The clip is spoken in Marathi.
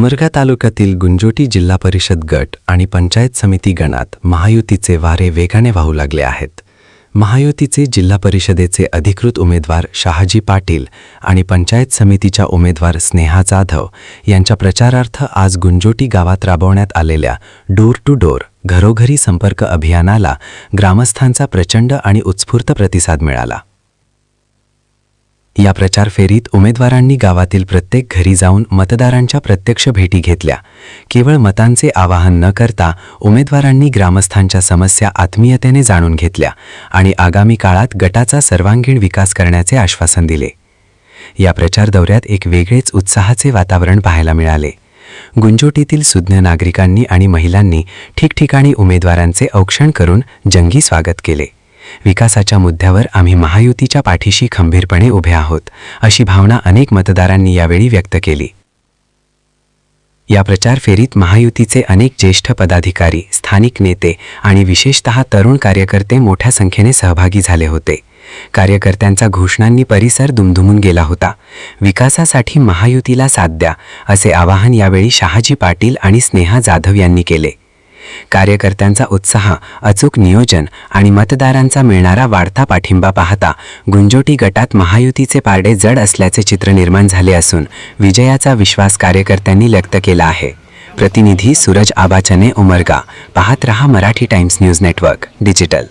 उमरगा तालुक्यातील गुंजोटी जिल्हा परिषद गट आणि पंचायत समिती गणात महायुतीचे वारे वेगाने वाहू लागले आहेत. महायुतीचे जिल्हा परिषदेचे अधिकृत उमेदवार शहाजी पाटील आणि पंचायत समितीच्या उमेदवार स्नेहा जाधव यांच्या प्रचारार्थ आज गुंजोटी गावात राबवण्यात आलेल्या डोर टू डोर घरोघरी संपर्क अभियानाला ग्रामस्थांचा प्रचंड आणि उत्स्फूर्त प्रतिसाद मिळाला. या प्रचार फेरीत उमेदवारांनी गावातील प्रत्येक घरी जाऊन मतदारांच्या प्रत्यक्ष भेटी घेतल्या. केवळ मतांचे आवाहन न करता उमेदवारांनी ग्रामस्थांच्या समस्या आत्मीयतेने जाणून घेतल्या आणि आगामी काळात गटाचा सर्वांगीण विकास करण्याचे आश्वासन दिले. या प्रचार दौऱ्यात एक वेगळेच उत्साहाचे वातावरण पाहायला मिळाले. गुंजोटीतील सुज्ञ नागरिकांनी आणि महिलांनी ठिकठिकाणी उमेदवारांचे औक्षण करून जंगी स्वागत केले. विकासाच्या मुद्द्यावर आम्ही महायुतीच्या पाठीशी खंबीरपणे उभे आहोत अशी भावना अनेक मतदारांनी यावेळी व्यक्त केली. या प्रचार फेरीत महायुतीचे अनेक ज्येष्ठ पदाधिकारी स्थानिक नेते आणि विशेषतः तरुण कार्यकर्ते मोठ्या संख्येने सहभागी झाले होते. कार्यकर्त्यांचा घोषणांनी परिसर दुमधुमून गेला होता. विकासासाठी महायुतीला साथ द्या असे आवाहन यावेळी शहाजी पाटील आणि स्नेहा जाधव यांनी केले. कार्यकर्त्यांचा उत्साह अचूक नियोजन आणि मतदारांचा मिळणारा वाढता पाठिंबा पाहता गुंजोटी गटात महायुतीचे पारडे जड असल्याचे चित्र निर्माण झाले असून विजयाचा विश्वास कार्यकर्त्यांनी व्यक्त केला आहे. प्रतिनिधी सूरज आबाचने उमरगा पाहत रहा Marathi times news network digital.